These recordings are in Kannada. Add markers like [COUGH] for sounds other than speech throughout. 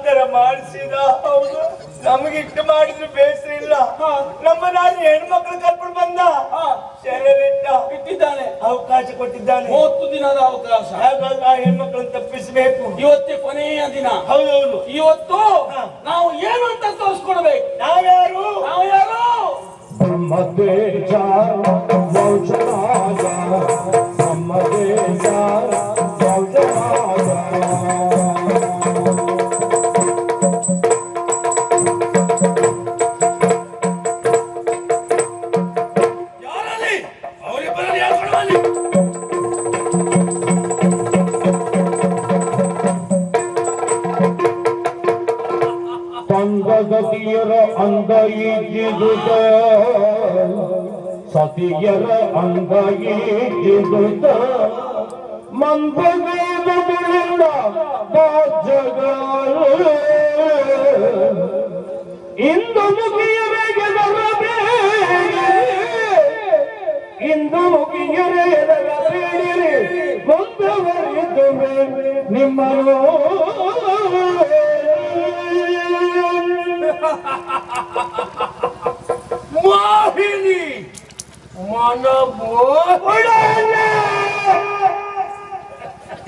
ಮತಾಂತರ ಮಾಡಿಸಿದ ಹೌದು. ನಮಗೆ ಇಷ್ಟ ಮಾಡಿದ್ರು ಬೇಸರ ಇಲ್ಲ. ಹಾ. ನಮ್ಮ ನಾನು ಹೆಣ್ಮಕ್ಳು ಕರ್ಕೊಂಡು ಬಂದ. ಹಾ. ಸೆರೆಲಿಟ್ಟ ಇಟ್ಟಿದ್ದಾನೆ. ಅವಕಾಶ ಕೊಟ್ಟಿದ್ದಾನೆ. ಮೂವತ್ತು ದಿನದ ಅವಕಾಶ. ಹಾಗಾಗಿ ಆ ಹೆಣ್ಮಕ್ಳನ್ನ ತಪ್ಪಿಸಬೇಕು. ಇವತ್ತೇ ಕೊನೆಯ ದಿನ. ಹೌದೌದು ಇವತ್ತು ನಾವು ಏನು ಅಂತ ತೋರಿಸ್ಕೊಡ್ಬೇಕು? ನಾವ್ಯಾರು? ನಾವು ಯಾರು? ಬ್ರಹ್ಮದೇಶ ಮೌಜರಾಜ ಬ್ರಹ್ಮದೇಶ ತಂದಗತಿಯರ ಅಂದ ಈಜಿದುದ ಸತಿಯರ ಅಂದ ಈಜಿದುದ ಮಂದಗೇದುಗಳಿಂದ ಬಾಜಗಳು ಇಂದು ಮುಗಿಯರೆಗೆ ಇಂದು ಮುಗಿಯರೆ ಮುಂದುವರಿದುವೆ ನಿಮ್ಮನು ಮೋಹಿನಿ ಮನಮೋಹನ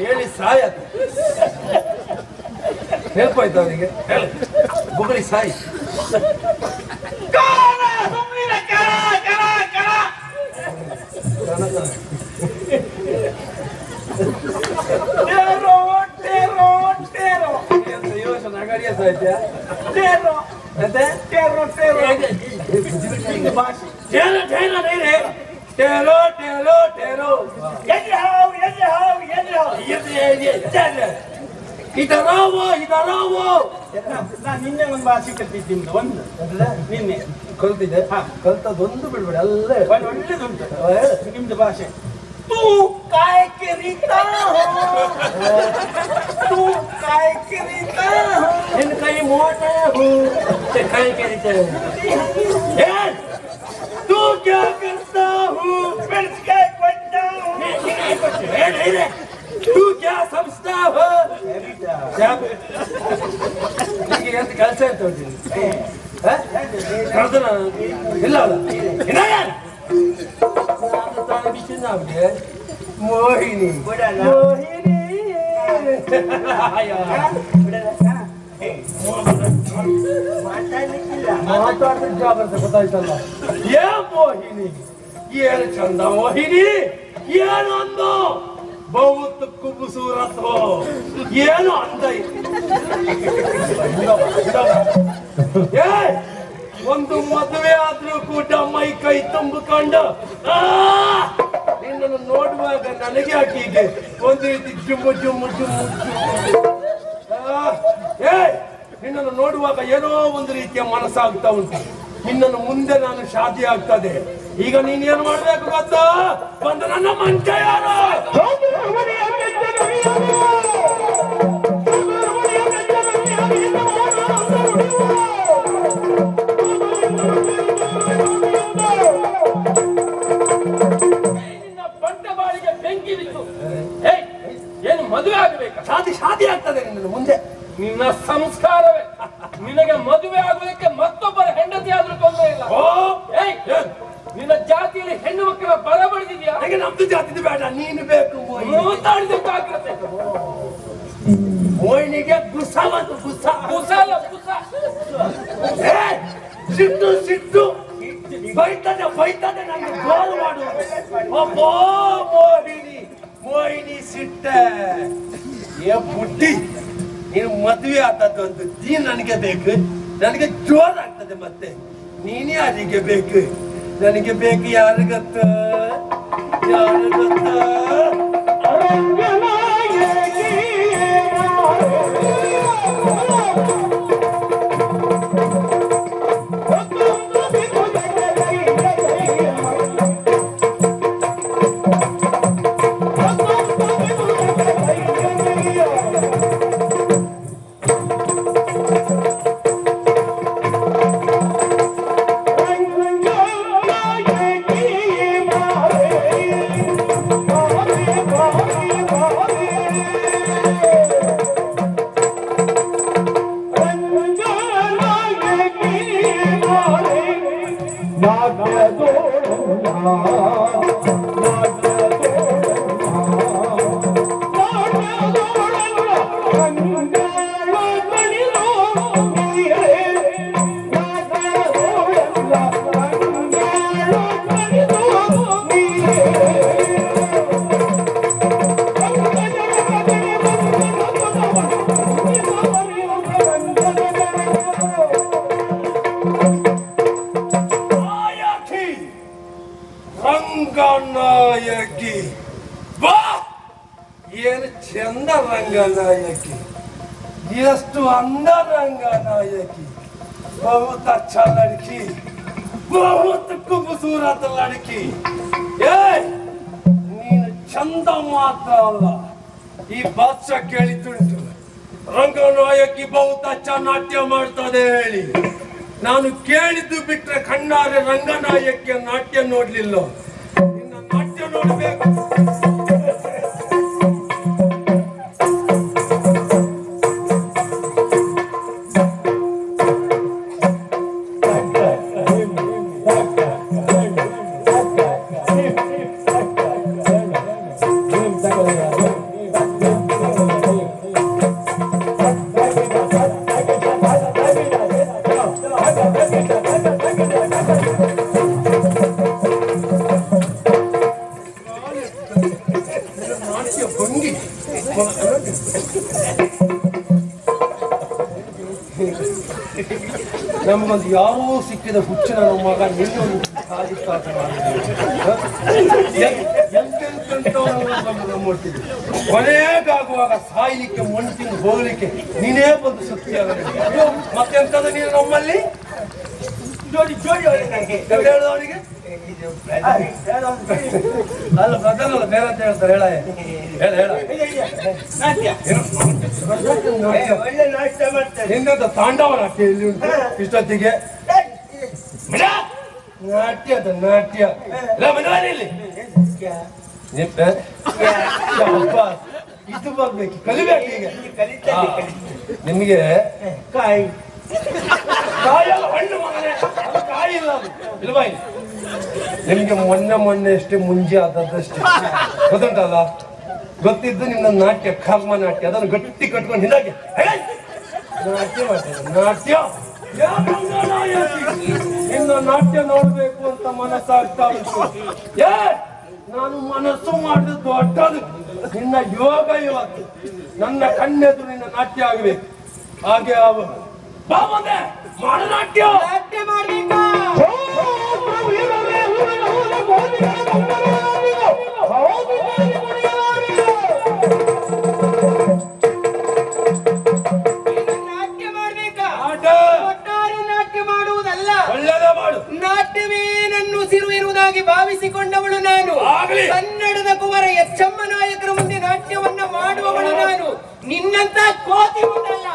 ಹೇಳಿ ಸಾಯತ್ ನೆನಪಾಯ್ತು ಅವನಿಗೆ. ಹೇಳಿ. ಬುಗಳಿ ಸಾಯಿ. ಟೇರೋ ಟೇರೋ ಟೇರೋ ಭಾಷೆ ಟೇರೋ ಟೇರೋ ನೀರೇ ಟೇರೋ ಟೇರೋ ಟೇರೋ ಎಲ್ಲಿ ಹಾವು ಎಲ್ಲಿ ಹಾವು ಎಲ್ಲಿ ಹಾವು ಇದರಾವೋ ಇದರಾವೋ ನಾನು ನಿನ್ನೆ ಒಂದು ಭಾಷೆ ಕಲ್ತಿದ್ದೀನಿ ಒಂದು ನಿನ್ನೆ ಕಲ್ತಿದ್ದೆ ಕಲ್ತದೊಂದು ಬಿಡ್ಬೇಡ ಎಲ್ಲ ಒಳ್ಳೇದುಂಟು. ನಿಮ್ದು ಭಾಷೆ. ತೂ काय करीता हो। तू काय करीता हो। इनका ही मोट है हो। ते काय करीता है? यार तू क्या करता हूँ फिर काय बनता हूँ नहीं नहीं तू क्या समझता हो? जब ये कैसे तो जी। हैं करता ना? इल्ला ಮೋಹಿನಿ ಮೋಹಿನಿ. ಮಾತಾಡಿದ ಜಾಗ್ರತೆ ಗೊತ್ತಾಯ್ತಲ್ಲ ಏ ಮೋಹಿನಿ ಏನು ಚಂದ ಮೋಹಿನಿ ಏನು ಅಂದು ಬಹುತ್ ಕುಬುಸೂರತ್ ಏನು ಅಂದ ಏ ಒಂದು ಮದುವೆ ಆದ್ರೂ ಕೂಡ ಮೈ ಕೈ ತುಂಬಿಕೊಂಡು ಆ! ನಿನ್ನನ್ನು ನೋಡುವಾಗ ನನಗೆ ಹೀಗೆ ಒಂದು ರೀತಿ ಜುಮ್ಮು ಜುಮ್ಮು ಜುಮ್ಮು! ಏ ನಿನ್ನನ್ನು ನೋಡುವಾಗ ಏನೋ ಒಂದು ರೀತಿಯ ಮನಸ್ಸಾಗ್ತಾ ಉಂಟು. ನಿನ್ನನ್ನು ಮುಂದೆ ನಾನು ಶಾದಿ ಆಗ್ತದೆ. ಈಗ ನೀನೇನು ಮಾಡ್ಬೇಕು ಗೊತ್ತಾ? ಬಂದ ನನ್ನ ಮಂಚ ಯಾರು? ಶಾದಿ ಆಗ್ತದೆ ನಿನ್ನ ಮುಂದೆ. ನಿನ್ನ ಸಂಸ್ಕಾರವೇ. ನಿನಗೆ ಮದುವೆ ಆಗುವುದಕ್ಕೆ ಮತ್ತೊಬ್ಬರ ಹೆಂಡತಿ ಆದ್ರೂ ತೊಂದರೆ ಇಲ್ಲ. ಏಯ್, ನಿನ್ನ ಜಾತಿಯಲ್ಲಿ ಹೆಣ್ಣು ಮಕ್ಕಳ ಬಲ ಬಳಿದಿದ್ಯಾ ನನಗೆ ನಮ್ದು ಜಾತಿದು ಬೇಡ ನೀನು ಬೇಕು ಮಾತಾಡಿದ ಜಾಗ್ರತೆ ಗುಸ ಗುಸ ಸಿಟ್ಟು ಸಿಟ್ಟು. ಬೈತದೆ ಬೈತದೆ ನನಗೆ ಗೋಲು ಮಾಡು ಅಬ್ಬೋ ಮೋಹಿನಿ ಮೋಹಿನಿ ಸಿಟ್ಟ. ಏ ಬುಟ್ಟಿ ನೀನು ಮದುವೆ ಆದದ್ದು ಅಂತ ನೀನ್ ನನಗೆ ಬೇಕು. ನನಗೆ ಜೋರಾಗ್ತದೆ ಮತ್ತೆ. ನೀನೇ ಅದಕ್ಕೆ ಬೇಕು. ನನಗೆ ಬೇಕು ಯಾರು ಗೊತ್ತ? ಯಾರು ಗೊತ್ತ? ಮಾರೆ ತಲ್ಲಾಡಿಕಿ ಏ ನೀನು ಚಂದ ಮಾತ್ರ ಅಲ್ಲ. ಈ ಬಾದ್ಶ ಕೇಳಿ ತುಳಿತು ರಂಗನಾಯಕಿ ಬಹುತ ನಾಟ್ಯ ಮಾಡ್ತದೆ ಹೇಳಿ. ನಾನು ಕೇಳಿದ್ದು ಬಿಟ್ರೆ ಕಣ್ಣಾರೆ ರಂಗನಾಯಕಿಯ ನಾಟ್ಯ ನೋಡ್ಲಿಲ್ಲ. ನಿನ್ನ ನಾಟ್ಯ ನೋಡಬೇಕು. ಯಾರೋ ಸಿಕ್ಕಿದ ಹುಚ್ಚಿನ ನಮ್ಮ ಮಗ ನಿನ್ನೊಂದು ಸಾಧಿಸ್ತಾಟ ಕೊನೆಗಾಗುವಾಗ ಸಾಯ್ಲಿಕ್ಕೆ ಮಣ್ಣಿನ ಹೋಗ್ಲಿಕ್ಕೆ ನೀನೇ ಬಂದು ಆಗಲಿ ಮತ್ತೆಂತದ ನೀನು ನಮ್ಮಲ್ಲಿ? ಜೋಡಿ ಜೋಡಿ ಅವ್ರಿಗೆ? ಅಲ್ಲ ಪ್ರಧಾನ ಬೇರೆ ಅಂತ ಹೇಳ್ತಾರೆ ಹೇಳ ಹೇಳ ಹೇಳ ಒಳ್ಳೆ ನಾಟ್ಯ ಮಾಡ್ತಾರೆ ಹಿಂದೆಂತ ತಾಂಡವ ನಾಟ್ಯ ಇಲ್ಲಿ ಉಂಟು ಇಷ್ಟೊತ್ತಿಗೆ. ನಾಟ್ಯ ಅದು ನಾಟ್ಯ ಇಲ್ಲ ಇದು ಬರ್ಬೇಕು ಕಲಿಬೇಕು ಈಗ. ನಿಮಗೆ ಕಾಯಿ ಕಾಯಿ ಹಣ್ಣು ಮಗನೇ ಕಾಯಿ ಇಲ್ಲ ಅದು ಇಲ್ವಾ? ನಿಮ್ಗೆ ಮೊನ್ನೆ ಮೊನ್ನೆ ಅಷ್ಟೇ ಮುಂಜೆ ಆದದ್ದಷ್ಟೇ ಗೊತ್ತುಂಟಲ್ಲ? ಗೊತ್ತಿದ್ದು ನಿಮ್ಮ ನಾಟ್ಯ, ಕರ್ಮ ನಾಟ್ಯ, ಅದನ್ನು ಗಟ್ಟಿ ಕಟ್ಕೊಂಡು ಹಿಂದಾಗೆ. ನಾಟ್ಯ ನಾಟ್ಯ? ನಿನ್ನ ನಾಟ್ಯ ನೋಡ್ಬೇಕು ಅಂತ ಮನಸ್ಸಾಗ್ತಾ ಉಂಟು. ಏ, ನಾನು ಮನಸ್ಸು ಮಾಡಿದ ದೊಡ್ಡದು. ನಿನ್ನ ಯೋಗ ಇವತ್ತು. ನನ್ನ ಕಣ್ಣೆದು ನಿನ್ನ ನಾಟ್ಯ ಆಗಬೇಕು. ಹಾಗೆ ಅವ ಬಾ ಮಾಡು ನಾಟ್ಯ. ನಾಟ್ಯ ಮಾಡ್ಬೇಕಾ ನಾಟ್ಯ ಮಾಡ್ಬೇಕಾ ಆಟ ಒಟ್ಟಾರೆ ನಾಟ್ಯ ಮಾಡುವುದಲ್ಲ ಒಳ್ಳೆದೇ ಮಾಡು ನಾಟ್ಯವೇ ನನ್ನ ಉಸಿರು ಇರುವುದಾಗಿ ಭಾವಿಸಿಕೊಂಡವಳು ನಾನು. ಕನ್ನಡದ ಕುವರ ಎಚ್ಚಮ್ಮ ನಾಯಕರ ಮುಂದೆ ನಾಟ್ಯವನ್ನ ಮಾಡುವವಳು ನಾನು. ನಿನ್ನಂತ ಕೋತಿ ಉಂಟಲ್ಲ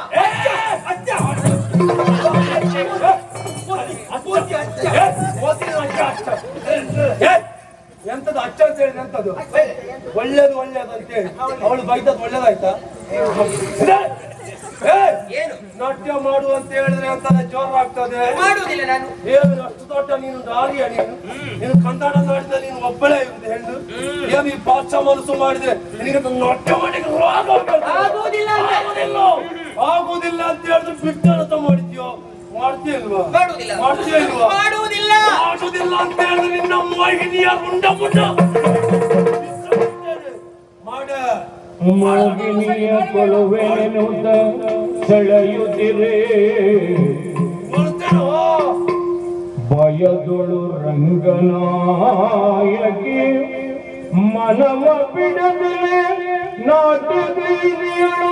ಹೇಳಿ ಒಳ್ಳೇದು ಒಳ್ಳೇದು ಅಂತ ಹೇಳಿ ಅವಳು ಬೈದದ್ದು ಒಳ್ಳೇದಾಯ್ತಾ? ನಾಟ್ಯ ಮಾಡು ಅಂತ ಹೇಳಿದ್ರೆ ಅಂತ ಜೋರ್ ಆಗ್ತದೆ ಮಾಡುವುದಿಲ್ಲ ನಾನು. ಏನು ಅಷ್ಟು ದೊಡ್ಡ ನೀನು ದಾರಿಯ ನೀನು? ನೀನು ಕನ್ನಡ ನಾಡಿದ ನೀನು ಒಬ್ಬಳೇ ಇರುತ್ತೆ ಹೆಣ್ಣು. ಏನು ಈ ಪಾಚ ಮನಸ್ಸು ಮಾಡಿದ್ರೆ ನಿನಗೆ ನಾಟ್ಯ ಮಾಡಿ. ಆಗುವುದಿಲ್ಲ ಆಗುವುದಿಲ್ಲ. ಅಂತ ಹೇಳಿದ್ರೆ ಬಿಟ್ಟನತ ಮಾಡಿದ್ಯೋ? ಮಾಡ್ತೀಯಲ್ವಾ ಮಾಡ್ತೀಯಲ್ವಾ ಮಾಡುವುದಿಲ್ಲ. ಮಾಡುವುದಿಲ್ಲ. ಅಂತ ಹೇಳಿದ್ರೆ ನಿನ್ನ ಮೋಹಿನಿಯ ಮುಂಡ ಮಾಡ ಮೋಗಿನಿಯ ಕೊಳುವೆನುತ ಸೆಳೆಯುತ್ತಿರೇ ಬಯದೊಳು ರಂಗನಾಯಕಿ ಮನವ ಬಿಡದಿಲೆ ನಾಟಗೈದಿಯಳು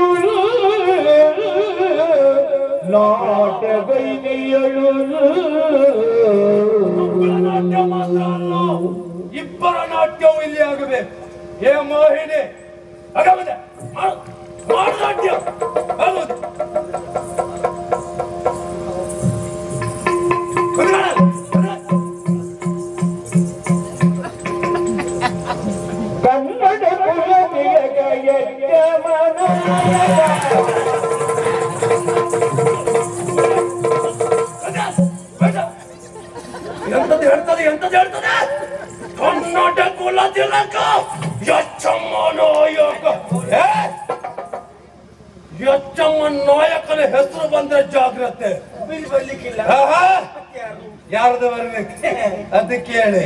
ನಾಟಗೈದಿಯಳು ಇಬ್ಬರ ನಾಟ್ಯವು ಇಲ್ಲಿ ಆಗಬೇಕು. ಏ ಮೋಹಿನಿ ಆಗಬಂದೆ ಮಾಡು ಮಾಡು ನಾಟ್ಯ ಆಗುವುದು ಕುತ್ಕೊಳ್ಳಿ, ಕುತ್ಕೊಳ್ಳಿ. ಕನ್ನಡ ಕುಲದಿಯಗ ಯಜ್ಞಮನ ಬೇಡ, ಬೇಡ. ಎಂತದ್ದು ಹೇಳ್ತದೆ ಎಂತದ್ದು ಹೇಳ್ತದೆ ಕನ್ನಡ ಕುಲ ತಿಲಕ ಯಚ್ಚಮ್ಮ ನಾಯಕ ಏ? ಯಚ್ಚಮ್ಮ ನಾಯಕನ ಹೆಸರು ಬಂದ್ರೆ ಜಾಗ್ರತೆ ಬರ್ಲಿಕ್ಕಿಲ್ಲ? ಯಾರ್ದು ಬರ್ಬೇಕು? [LAUGHS] ಅದಕ್ಕೆ ಹೇಳಿ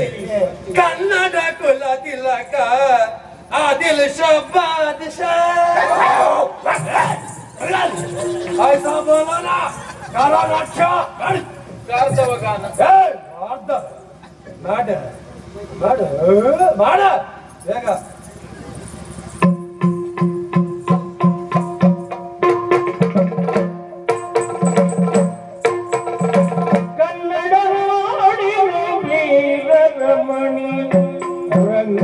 ಕನ್ನಡ ಕುಲ ತಿಲಕ ಆದಿಲ್ ಶಬ್ಬಾದ್ ಆಯ್ತಾ ಬೋಲೋಣ ಕಾರಾನಾಟ್ಯ ಮಾಡಿ ಗಾರ್ಧವ ಗಾನ ಏಯ್, வாட வாட வேகா. கண்ணடோடி ரமணி ரங்க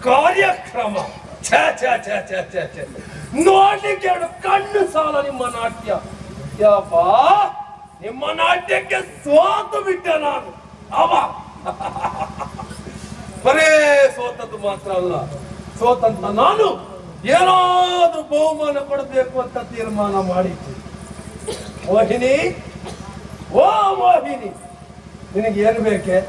ಕಾರ್ಯಕ್ರಮ. ನೋಡ್ಲಿಕ್ಕೆ ಎರಡು ಕಣ್ಣು ಸಾಲ ನಿಮ್ಮ ನಾಟ್ಯ. ಯಪ್ಪ ನಿಮ್ಮ ನಾಟ್ಯಕ್ಕೆ ಸೋತು ಬಿಟ್ಟೆ ನಾನು. ಅವ. [LAUGHS] ಬರೇ ಸೋತದ್ದು ಮಾತ್ರ ಅಲ್ಲ. ಸೋತಂತ ನಾನು ಏನಾದ್ರೂ ಬಹುಮಾನ ಕೊಡಬೇಕು ಅಂತ ತೀರ್ಮಾನ ಮಾಡಿದ್ದೆ. ಮೋಹಿನಿ, ಓ ಮೋಹಿನಿ, ನಿನಗೆ ಏನು ಬೇಕೆ?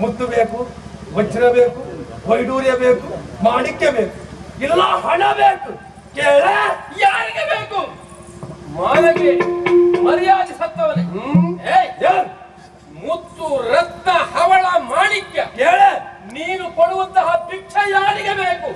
ಮುತ್ತು ಬೇಕು, ವಜ್ರ ಬೇಕು ವೈಡೂರ್ಯ ಬೇಕು ಮಾಣಿಕ್ಯ ಬೇಕು ಇಲ್ಲ ಹಣ ಬೇಕು. ಕೇಳ ಯಾರಿಗೆ ಬೇಕು? ಮಾನಗೆ ಮರ್ಯಾದೆ ಸತ್ತವನೇ. ಮುತ್ತು ರತ್ನ ಹವಳ ಮಾಣಿಕ್ಯ. ಕೇಳ. ನೀನು ಕೊಡುವಂತಹ ಭಿಕ್ಷ ಯಾರಿಗೆ ಬೇಕು?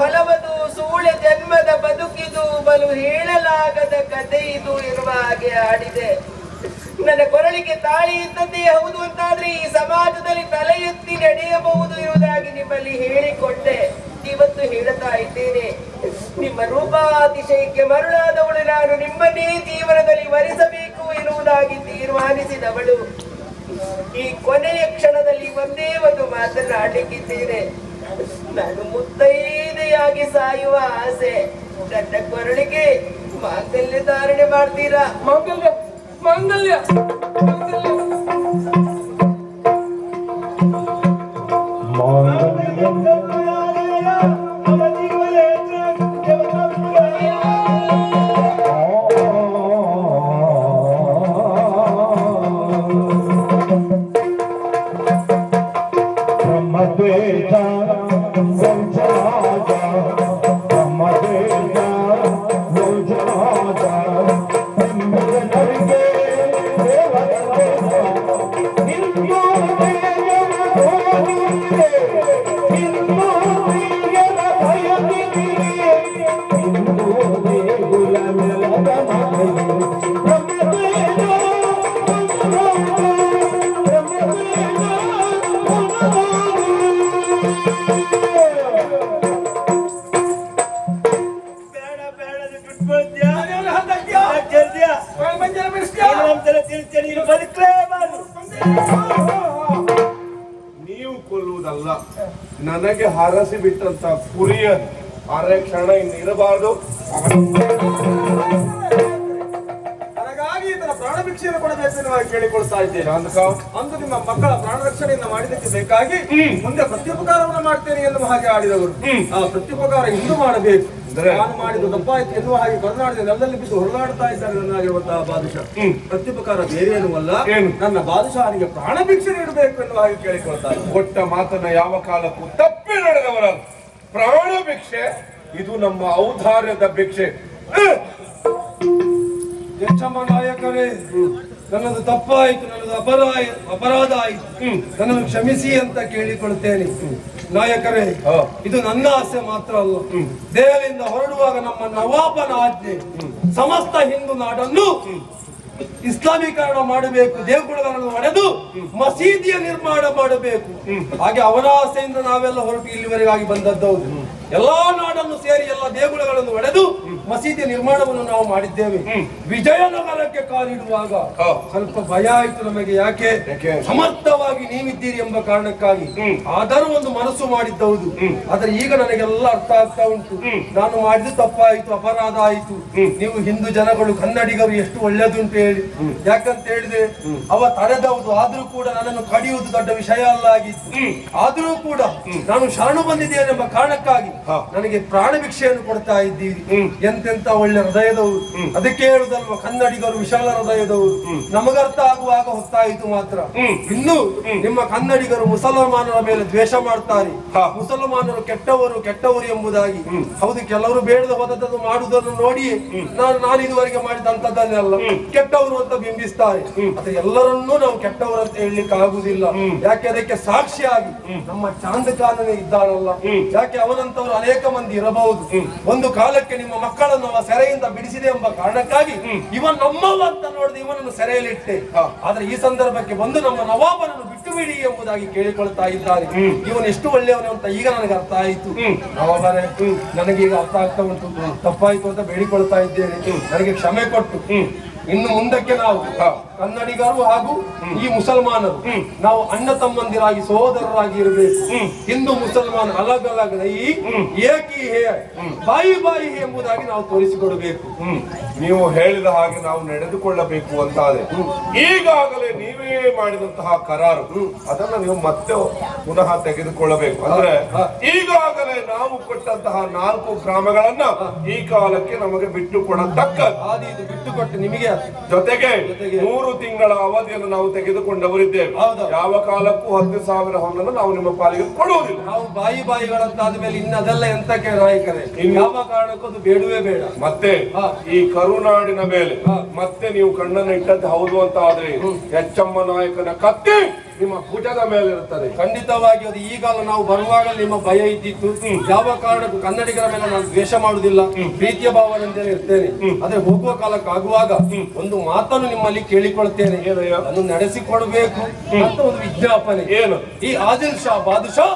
ಹೊಲವದು ಸೂಳೆ ಜನ್ಮದ ಬದುಕಿದು ಬಲು ಹೇಳಲಾಗದ ಕಥೆ ಇದು ಇರುವ ಹಾಗೆ ಆಡಿದೆ ನನ್ನ ಕೊರಳಿಗೆ ತಾಳಿ ಇದ್ದದ್ದೇ ಹೌದು ಅಂತಾದ್ರೆ ಈ ಸಮಾಜದಲ್ಲಿ ತಲೆ ಎತ್ತಿ ನಡೆಯಬಹುದು ಇರುವುದಾಗಿ ನಿಮ್ಮಲ್ಲಿ ಹೇಳಿಕೊಂಡೆ. ಇವತ್ತು ಹೇಳುತ್ತಾ ಇದ್ದೇನೆ. ನಿಮ್ಮ ರೂಪಾತಿಶಯಕ್ಕೆ ಮರುಳಾದವಳು ನಾನು ನಿಮ್ಮನ್ನೇ ಜೀವನದಲ್ಲಿ ವರಿಸಬೇಕು ಎನ್ನುವುದಾಗಿ ತೀರ್ಮಾನಿಸಿದವಳು. ಈ ಕೊನೆಯ ಕ್ಷಣದಲ್ಲಿ ಒಂದೇ ಒಂದು ಮಾತನಾಡಲಿಕ್ಕಿದ್ದೇನೆ ನಾನು ಮುತ್ತೈದೆಯಾಗಿ ಸಾಯುವ ಆಸೆ. ನನ್ನ ಕೊರಳಿಗೆ ಮಾಂಗಲ್ಯ ಧಾರಣೆ ಮಾಡ್ತೀರಾ? ಮಾಂಗಲ್ಯ ಮಾಂಗಲ್ಯ ಬ್ರಹ್ಮದ್ವೇಷ ಹರಸಿ ಬಿಟ್ಟಂತ ಕುರಿಯ ಅರೆ ಕ್ಷಣ ಇನ್ನು ಇರಬಾರದು. ನನಗಾಗಿ ಇದರ ಪ್ರಾಣ ಭಿಕ್ಷೆಯನ್ನು ಕೊಡಬೇಕು ಎನ್ನುವ ಕೇಳಿಕೊಳ್ತಾ ಇದ್ದೇನೆ. ಅಂದು ನಿಮ್ಮ ಮಕ್ಕಳ ಪ್ರಾಣ ರಕ್ಷಣೆಯನ್ನು ಮಾಡಿದ್ದಕ್ಕೆ ಬೇಕಾಗಿ ಮುಂದೆ ಪ್ರತ್ಯುಪಕಾರವನ್ನು ಮಾಡ್ತೇನೆ ಎನ್ನುವ ಹಾಗೆ ಆಡಿದವರು. ಆ ಪ್ರತ್ಯುಪಕಾರ ಇಂದು ಮಾಡಬೇಕು. ಅಂದ್ರೆ? ನಾನು ಮಾಡಿದ ತಪ್ಪಾಯ್ತು ಎನ್ನುವ ಹಾಗೆ ಕರುನಾಡಿನ ನೆಲದಲ್ಲಿ ಬಿದ್ದು ಹೊರಲಾಡ್ತಾ ಇದ್ದಾರೆ ನನ್ನಾಗಿರುವಂತಹ ಬಾದುಷಾ. ಪ್ರತ್ಯುಪಕಾರ ಬೇರೆ ಎನ್ನುವಲ್ಲ ಅಲ್ಲ. ನನ್ನ ಬಾದುಷಾನಿಗೆ ಪ್ರಾಣ ಭಿಕ್ಷೆ ನೀಡಬೇಕು ಎನ್ನುವ ಹಾಗೆ ಕೇಳಿಕೊಳ್ತಾರೆ ಕೊಟ್ಟ ಮಾತನ್ನ ಯಾವ ಕಾಲಕ್ಕೂ ತಪ್ಪಿ ನಡೆದವರ ಪ್ರಾಣ ಭಿಕ್ಷೆ ಇದು ನಮ್ಮ ಔದಾರ್ಯದ ಭಿಕ್ಷೆ! ಹೆಚ್ಚಮ್ಮ ನಾಯಕರೇ ನನ್ನದು ತಪ್ಪಾಯಿತು ನನ್ನದು ಅಪರಾಯ ಅಪರಾಧ ಆಯಿತು. ನನ್ನನ್ನು ಕ್ಷಮಿಸಿ ಅಂತ ಕೇಳಿಕೊಳ್ತೇನೆ ನಾಯಕರೇ. ಇದು ನನ್ನ ಆಸೆ ಮಾತ್ರ ಅಲ್ಲ. ದೇಹದಿಂದ ಹೊರಡುವಾಗ ನಮ್ಮ ನವಾಬನ ಆಜ್ಞೆ. ಸಮಸ್ತ ಹಿಂದೂ ನಾಡನ್ನು ಇಸ್ಲಾಮೀಕರಣ ಮಾಡಬೇಕು ದೇವಗುಳಗಳನ್ನು ಒಡೆದು ಮಸೀದಿಯ ನಿರ್ಮಾಣ ಮಾಡಬೇಕು. ಹಾಗೆ ಅವರ ಆಸೆಯಿಂದ ನಾವೆಲ್ಲ ಹೊರಟು ಇಲ್ಲಿವರೆಗಾಗಿ ಬಂದದ್ದು ಎಲ್ಲಾ ನಾಡನ್ನು ಸೇರಿ ಎಲ್ಲ ದೇಗುಲಗಳನ್ನು ಒಡೆದು ಮಸೀದಿಯ ನಿರ್ಮಾಣವನ್ನು ನಾವು ಮಾಡಿದ್ದೇವೆ. ವಿಜಯನಗರಕ್ಕೆ ಕಾಲಿಡುವಾಗ. ಸ್ವಲ್ಪ ಭಯ ಆಯಿತು ನಮಗೆ. ಯಾಕೆ? ಸಮರ್ಥವಾಗಿ ನೀವಿದ್ದೀರಿ ಎಂಬ ಕಾರಣಕ್ಕಾಗಿ. ಆದರೂ ಒಂದು ಮನಸ್ಸು ಮಾಡಿದ್ದೌದು. ಆದ್ರೆ ಈಗ ನನಗೆಲ್ಲ ಅರ್ಥ ಆಗ್ತಾ ಉಂಟು. ನಾನು ಮಾಡಿದ್ದು ತಪ್ಪಾಯಿತು ಅಪರಾಧ ಆಯಿತು. ನೀವು ಹಿಂದೂ ಜನಗಳು ಕನ್ನಡಿಗರು ಎಷ್ಟು ಒಳ್ಳೆದುಂಟು ಹೇಳಿ. ಯಾಕಂತ ಹೇಳಿದ್ರೆ ಅವ ತಡೆದವುದು ಆದ್ರೂ ಕೂಡ ನನ್ನನ್ನು ಕಡಿಯುವುದು ದೊಡ್ಡ ವಿಷಯ ಅಲ್ಲ ಆಗಿತ್ತು ಆದ್ರೂ ಕೂಡ ನಾನು ಶರಣು ಬಂದಿದ್ದೇನೆ ಎಂಬ ಕಾರಣಕ್ಕಾಗಿ ನನಗೆ ಪ್ರಾಣ ಭಿಕ್ಷೆಯನ್ನು ಕೊಡ್ತಾ ಇದ್ದೀರಿ ಎಂತೆಂತ ಒಳ್ಳೆ ಹೃದಯದವರು. ಅದಕ್ಕೆ ಹೇಳುದಲ್ವ ಕನ್ನಡಿಗರು ವಿಶಾಲ ಹೃದಯದವರು. ನಮಗರ್ಥ ಆಗುವಾಗ ಹೊತ್ತಾಯಿತು ಮಾತ್ರ. ಇನ್ನು ನಿಮ್ಮ ಕನ್ನಡಿಗರು ಮುಸಲ್ಮಾನರ ಮೇಲೆ ದ್ವೇಷ ಮಾಡ್ತಾರೆ. ಮುಸಲ್ಮಾನರು ಕೆಟ್ಟವರು ಕೆಟ್ಟವರು ಎಂಬುದಾಗಿ. ಹೌದು ಕೆಲವರು ಬೇಡದ ಹೋದದ್ದು ಮಾಡುವುದನ್ನು ನೋಡಿ ನಾನು ನಾನು ಇದುವರೆಗೆ ಮಾಡಿದಂತದ್ದನ್ನೆಲ್ಲ ಕೆಟ್ಟವರು ಅಂತ ಬಿಂಬಿಸ್ತಾರೆ. ಅದು ಎಲ್ಲರನ್ನೂ ನಾವು ಕೆಟ್ಟವರು ಅಂತ ಹೇಳಲಿಕ್ಕೆ ಆಗುದಿಲ್ಲ ಯಾಕೆ ಅದಕ್ಕೆ ಸಾಕ್ಷಿಯಾಗಿ ನಮ್ಮ ಚಾಂದ ಕಾಲನೇ ಇದ್ದಾರಲ್ಲ ಯಾಕೆ ಅವನಂತವರು ಅನೇಕ ಮಂದಿ ಇರಬಹುದು. ಒಂದು ಕಾಲಕ್ಕೆ ನಿಮ್ಮ ಮಕ್ಕಳನ್ನು ಅವ ಸೆರೆಯಿಂದ ಬಿಡಿಸಿದೆ ಎಂಬ ಕಾರಣಕ್ಕಾಗಿ ಇವನ್ ನಮ್ಮವ ಅಂತ ನೋಡಿದ ಇವನನ್ನು ಸೆರೆಯಲ್ಲಿಟ್ಟೆ. ಆದ್ರೆ ಈ ಸಂದರ್ಭಕ್ಕೆ ಬಂದು ನಮ್ಮ ನವಾಬನನ್ನು ಬಿಟ್ಟು ಬಿಡಿ ಎಂಬುದಾಗಿ ಕೇಳಿಕೊಳ್ತಾ ಇದ್ದಾರೆ. ಇವನು ಎಷ್ಟು ಒಳ್ಳೆಯವನು ಅಂತ ಈಗ ನನಗೆ ಅರ್ಥ ಆಯಿತು. ನವಾಬರೇ ನನಗೆ ಈಗ ಅರ್ಥ ಆಗ್ತಾ ಉಂಟು. ತಪ್ಪಾಯ್ತು ಅಂತ ಬೇಡಿಕೊಳ್ತಾ ಇದ್ದೇನೆ. ನನಗೆ ಕ್ಷಮೆ ಕೊಟ್ಟು. ಇನ್ನು ಮುಂದಕ್ಕೆ ನಾವು ಕನ್ನಡಿಗರು ಹಾಗೂ ಈ ಮುಸಲ್ಮಾನರು. ನಾವು ಅಣ್ಣ ತಮ್ಮಂದಿರಾಗಿ ಸಹೋದರರಾಗಿ ಇರಬೇಕು. ಹಿಂದೂ ಮುಸಲ್ಮಾನ ಅಲಗ್ ಅಲಗ್ ಈ ಏಕಿ ಹೇ ಬಾಯಿ ಬಾಯಿ ಹೇ ಎಂಬುದಾಗಿ ನಾವು ತೋರಿಸಿಕೊಡಬೇಕು. ನೀವು ಹೇಳಿದ ಹಾಗೆ ನಾವು ನಡೆದುಕೊಳ್ಳಬೇಕು ಅಂತಾದ್ರೆ ಈಗಾಗಲೇ ನೀವೇ ಮಾಡಿದಂತಹ ಕರಾರು ಅದನ್ನ ನೀವು ಮತ್ತೆ ಪುನಃ ತೆಗೆದುಕೊಳ್ಳಬೇಕು. ಅಂದ್ರೆ ಈಗಾಗಲೇ ನಾವು ಕೊಟ್ಟಂತಹ ನಾಲ್ಕು ಗ್ರಾಮಗಳನ್ನ ಈ ಕಾಲಕ್ಕೆ ನಮಗೆ ಬಿಟ್ಟು ಕೊಡತಕ್ಕ ಬಿಟ್ಟು ಕೊಟ್ಟು ನಿಮಗೆ. ಜೊತೆಗೆ ಜೊತೆಗೆ ಮೂರು ತಿಂಗಳ ಅವಧಿಯನ್ನು ನಾವು ತೆಗೆದುಕೊಂಡವರಿದ್ದೇವೆ. ಯಾವ ಕಾಲಕ್ಕೂ ಹತ್ತು ಸಾವಿರ ಹಣವನ್ನು ನಾವು ನಿಮ್ಮ ಪಾಲಿಗೆ ಕೊಡುವುದಿಲ್ಲ. ನಾವು ಬಾಯಿ ಬಾಯಿಗಳಂತಾದ ಮೇಲೆ ಇನ್ನದೆಲ್ಲ ಎಂತಕ್ಕೆ ನಾಯಕರೇ? ಯಾವ ಕಾರಣಕ್ಕೂ ಅದು ಬೇಡವೇ ಬೇಡ. ಮತ್ತೆ. ಈ ಕರುನಾಡಿನ ಮೇಲೆ ಮತ್ತೆ ನೀವು ಕಣ್ಣನ್ನು ಇಟ್ಟದ್ದು ಹೌದು ಅಂತ ಆದ್ರೆ ಎಚ್ಚಮ್ಮ ನಾಯಕನ ಕತ್ತಿ ನಿಮ್ಮ ಪುಟದ ಮೇಲೆ ಇರುತ್ತದೆ. ಖಂಡಿತವಾಗಿ ಅದು ಈಗಾಲ ನಾವು ಬರುವಾಗ ನಿಮ್ಮ ಭಯ ಇದ್ದಿತ್ತು. ಯಾವ ಕಾರಣಕ್ಕೂ ಕನ್ನಡಿಗರ ಮೇಲೆ ನಾನು ದ್ವೇಷ ಮಾಡುವುದಿಲ್ಲ. ಪ್ರೀತಿಯ ಭಾವನೆ ಇರ್ತೇನೆ. ಅದೇ ಹೋಗುವ ಕಾಲಕ್ಕೆ ಆಗುವಾಗ ಒಂದು ಮಾತನ್ನು ನಿಮ್ಮಲ್ಲಿ ಕೇಳಿಕೊಳ್ತೇನೆ? ಅದನ್ನು ನಡೆಸಿಕೊಡ್ಬೇಕು. ಅಂತ ಒಂದು ವಿಜ್ಞಾಪನೆ. ಏನು? ಈ ಆದಿಲ್ ಶಾ ಬಾದುಷಾ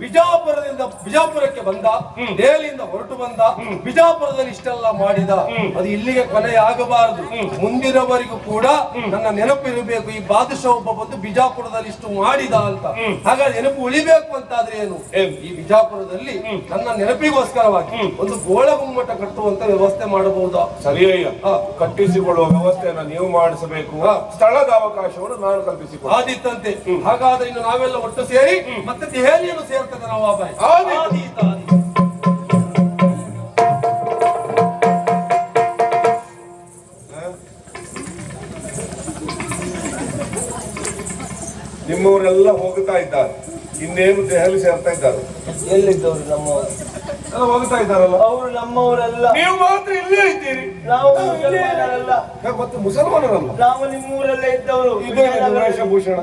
ಬಿಜಾಪುರದಿಂದ ಬಿಜಾಪುರಕ್ಕೆ ಬಂದ ದೆಹಲಿಯಿಂದ ಹೊರಟು ಬಂದ ಬಿಜಾಪುರದಲ್ಲಿ ಇಷ್ಟೆಲ್ಲ ಮಾಡಿದ ಅದು ಇಲ್ಲಿಗೆ ಕೊನೆಯಾಗಬಾರದು ಮುಂದಿನವರಿಗೂ ಕೂಡ ನನ್ನ ನೆನಪು ಇರಬೇಕು ಈ ಬಾದಶಾ ಒಬ್ಬ ಬಂದು ಬಿಜಾಪುರದಲ್ಲಿ ಇಷ್ಟು ಮಾಡಿದ ಅಂತ. ಹಾಗಾದ್ರೆ ನೆನಪು ಉಳಿಬೇಕು ಅಂತಾದ್ರೆ ಏನು? ಏನು? ಈ ಬಿಜಾಪುರದಲ್ಲಿ ನನ್ನ ನೆನಪಿಗೋಸ್ಕರವಾಗಿ ಒಂದು ಗೋಳ ಗುಮ್ಮಟ ಕಟ್ಟುವಂತ ವ್ಯವಸ್ಥೆ ಮಾಡಬಹುದಾ? ಸರಿಯಯ್ಯ. ಕಟ್ಟಿಸಿಕೊಳ್ಳುವ ವ್ಯವಸ್ಥೆಯನ್ನು ನೀವು ಮಾಡಿಸಬೇಕು. ಸ್ಥಳದ ಅವಕಾಶವನ್ನು ನಾನು ಕಲ್ಪಿಸಿಕೊಳ್ಳಿ ಆದಿತ್ತಂತೆ. ಹಾಗಾದ್ರೆ ಇನ್ನು ನಾವೆಲ್ಲ ಒಟ್ಟು ಸೇರಿ ಮತ್ತೆ ದೆಹಲಿಯನ್ನು ನಾವು. ನಿಮ್ಮವರೆಲ್ಲ ಹೋಗ್ತಾ ಇದ್ದಾರೆ. ಇನ್ನೇನು ದೆಹಲಿ ಸೇರ್ತಾ ಇದ್ದಾರೆ? ಎಲ್ಲಿದ್ದವ್ರು ನಮ್ಮವರು? ಎಲ್ಲ ಹೋಗ್ತಾ ಇದ್ದಾರಲ್ಲ? ಅವರು ನಮ್ಮವರೆಲ್ಲ. ನೀವು ಮಾತ್ರ ಇಲ್ಲೇ ಇದ್ದೀರಿ. ನಾವು ಮುಸಲ್ಮಾನರಲ್ಲ. ಮತ್ತೆ ಮುಸಲ್ಮಾನರಲ್ಲ. ನಾವು ನಿಮ್ಮೂರಲ್ಲೇ ಇದ್ದವರು. ಇದೇ ವೇಷಭೂಷಣ.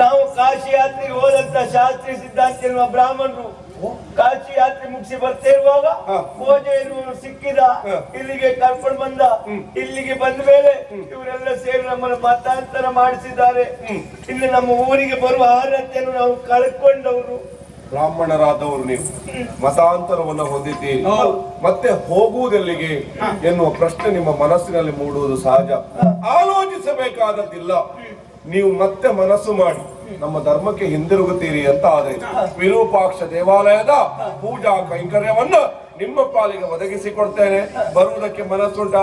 ನಾವು ಕಾಶಿ ಯಾತ್ರೆಗೆ ಹೋದಂತ ಶಾಸ್ತ್ರಿ ಸಿದ್ಧಾಂತ ಎನ್ನುವ ಬ್ರಾಹ್ಮಣರು ಕಾಶಿ ಯಾತ್ರೆ ಮುಗಿಸಿ ಬರ್ತಾ ಇರುವಾಗ. ಪೂಜೆ ಇರುವವರು ಸಿಕ್ಕಿದ ಇಲ್ಲಿಗೆ ಕರ್ಕೊಂಡು ಬಂದ ಇಲ್ಲಿಗೆ ಬಂದ ಮೇಲೆ ಇವರೆಲ್ಲ ಸೇರಿ ನಮ್ಮನ್ನು ಮತಾಂತರ ಮಾಡಿಸಿದ್ದಾರೆ. ಇಲ್ಲಿ ನಮ್ಮ ಊರಿಗೆ ಬರುವ ಅರ್ಹತೆಯನ್ನು ನಾವು ಕಳ್ಕೊಂಡವರು. ಬ್ರಾಹ್ಮಣರಾದವರು ನೀವು. ಮತಾಂತರವನ್ನು ಹೊಂದಿದ್ದೀರಿ. ಮತ್ತೆ ಹೋಗುವುದಲ್ಲಿಗೆ? ಎನ್ನುವ ಪ್ರಶ್ನೆ ನಿಮ್ಮ ಮನಸ್ಸಿನಲ್ಲಿ ಮೂಡುವುದು ಸಹಜ. ಆಲೋಚಿಸಬೇಕಾದದ್ದಿಲ್ಲ. ನೀವು ಮತ್ತೆ ಮನಸ್ಸು ಮಾಡಿ. ನಮ್ಮ ಧರ್ಮಕ್ಕೆ ಹಿಂದಿರುಗುತ್ತೀರಿ ಅಂತ ಆದರೆ ವಿರೂಪಾಕ್ಷ ದೇವಾಲಯದ ಪೂಜಾ ಕೈಂಕರ್ಯವನ್ನು ನಿಮ್ಮ ಪಾಲಿಗೆ ಒದಗಿಸಿಕೊಡ್ತೇನೆ. ಬರುವುದಕ್ಕೆ ಮನಸ್ಸುಂಟ?